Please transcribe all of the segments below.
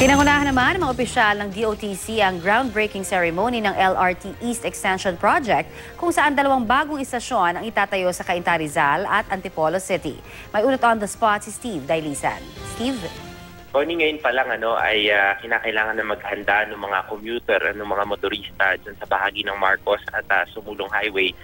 Pinangunahan naman ng mga opisyal ng DOTC ang groundbreaking ceremony ng LRT East Extension Project kung saan dalawang bagong istasyon ang itatayo sa Cainta Rizal at Antipolo City. May unot on the spot si Steve Dailisan. Steve? Tony, ngayon pa lang ano, ay uh, kinakailangan na maghanda ng mga commuter, ng mga motorista dyan sa bahagi ng Marcos at uh, Sumulong Highway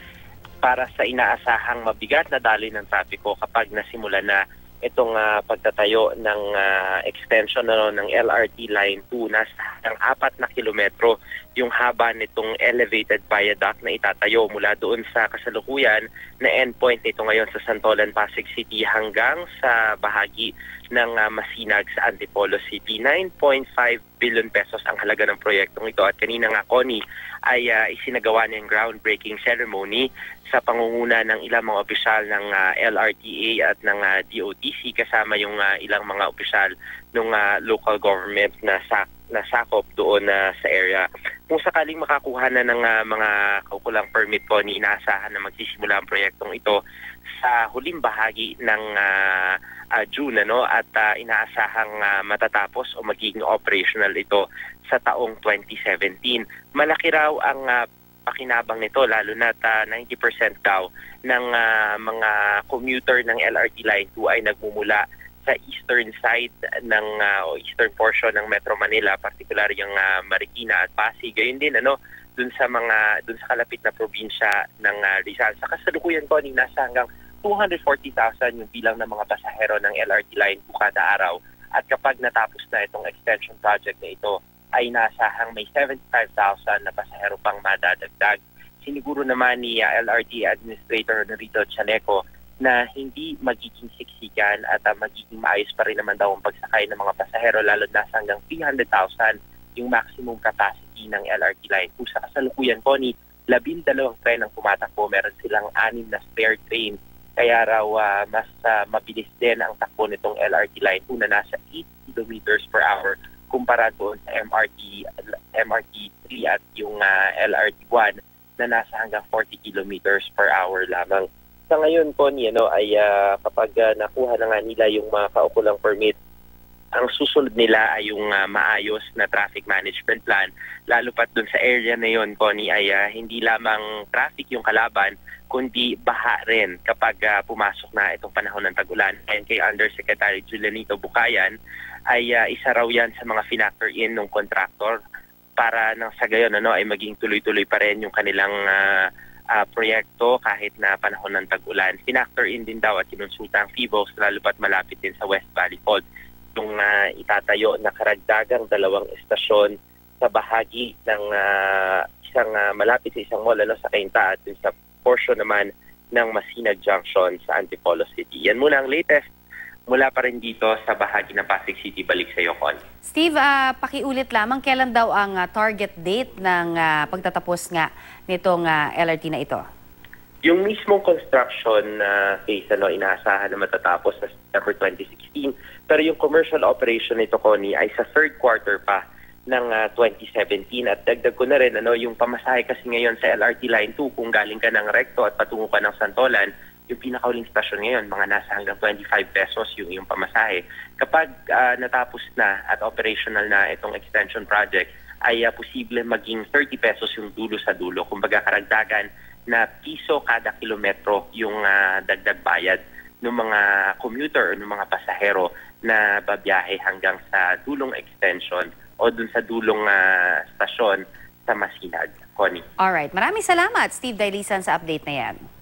para sa inaasahang mabigat na daloy ng trapiko kapag nasimula na itong uh, pagtatayo ng uh, extension ano, ng LRT Line 2 na ang apat na kilometro yung haba nitong elevated viaduct na itatayo mula doon sa kasalukuyan na endpoint nito ngayon sa Santolan, Pasig City hanggang sa bahagi ng uh, Masinag sa Antipolo City. 9.5 billion pesos ang halaga ng proyektong ito at kanina nga Connie ay uh, isinagawa ng groundbreaking ceremony sa pangunguna ng ilang mga opisyal ng uh, LRTA at ng uh, DOTC kasama yung uh, ilang mga opisyal ng uh, local government na sak nasakop doon uh, sa area. Kung sakaling makakuha na ng uh, mga kaukulang permit po, ni inaasahan na magsisimula ang proyektong ito sa huling bahagi ng uh, uh, June ano at uh, inaasahang uh, matatapos o magiging operational ito sa taong 2017. Malaki raw ang uh, pakinabang nito lalo na uh, 90% daw ng uh, mga commuter ng LRT Line 2 ay nagmumula sa eastern side ng uh, eastern portion ng Metro Manila, particular yung uh, Marikina at Pasig. Gayun din ano, dun sa mga dun sa kalapit na probinsya ng uh, Rizal. Sa kasalukuyan ko ni nasa hanggang 240,000 yung bilang ng mga pasahero ng LRT line kada araw. At kapag natapos na itong extension project na ito, ay nasahang may 75,000 na pasahero pang madadagdag. Siniguro naman ni uh, LRT Administrator Rito Chaleco na hindi magiging siksikan at uh, magiging maayos pa rin naman daw ang pagsakay ng mga pasahero lalo na sa hanggang 300,000 yung maximum capacity ng LRT line. Kung sa kasalukuyan po ni labindalawang tren ang pumatakbo, meron silang anim na spare train. Kaya raw uh, mas uh, mabilis din ang takbo nitong LRT line kung na nasa 8 kilometers per hour kumpara doon sa MRT MRT 3 at yung uh, LRT 1 na nasa hanggang 40 kilometers per hour lamang sa ngayon po ni ano ay uh, kapag uh, nakuha na nga nila yung mga kaukulang permit ang susunod nila ay yung uh, maayos na traffic management plan. Lalo pat dun sa area na yon Connie ay uh, hindi lamang traffic yung kalaban kundi baha rin kapag uh, pumasok na itong panahon ng tag-ulan. And kay Undersecretary Julianito Bukayan ay uh, isa raw yan sa mga finactor in ng contractor para nang sa gayon ano ay maging tuloy-tuloy pa rin yung kanilang uh, uh, proyekto kahit na panahon ng tag-ulan. Pinactor in din daw at kinonsulta ang FIVOS lalo pat malapit din sa West Valley Fault yung uh, itatayo na karagdagang dalawang estasyon sa bahagi ng uh, isang uh, malapit sa isang mall ano, sa Cainta at sa portion naman ng Masinag Junction sa Antipolo City. Yan muna ang latest mula pa rin dito sa bahagi ng Pasig City. Balik sa iyo, Con. Steve, uh, pakiulit lamang, kailan daw ang uh, target date ng uh, pagtatapos nga nitong uh, LRT na ito? Yung mismong construction uh, phase, ano, inaasahan na matatapos sa September 2016. Pero yung commercial operation nito, Connie, ay sa third quarter pa ng uh, 2017 at dagdag ko na rin ano yung pamasahe kasi ngayon sa LRT line 2 kung galing ka ng Recto at patungo ka ng Santolan yung pinakauling stasyon ngayon, mga nasa hanggang 25 pesos yung yung pamasahe. Kapag uh, natapos na at operational na itong extension project, ay uh, posible maging 30 pesos yung dulo sa dulo. Kumbaga karagdagan na piso kada kilometro yung uh, dagdag bayad ng mga commuter o ng mga pasahero na babiyahe hanggang sa dulong extension o dun sa dulong uh, stasyon sa Masinag. Connie. Alright. Maraming salamat, Steve Dailisan, sa update na yan.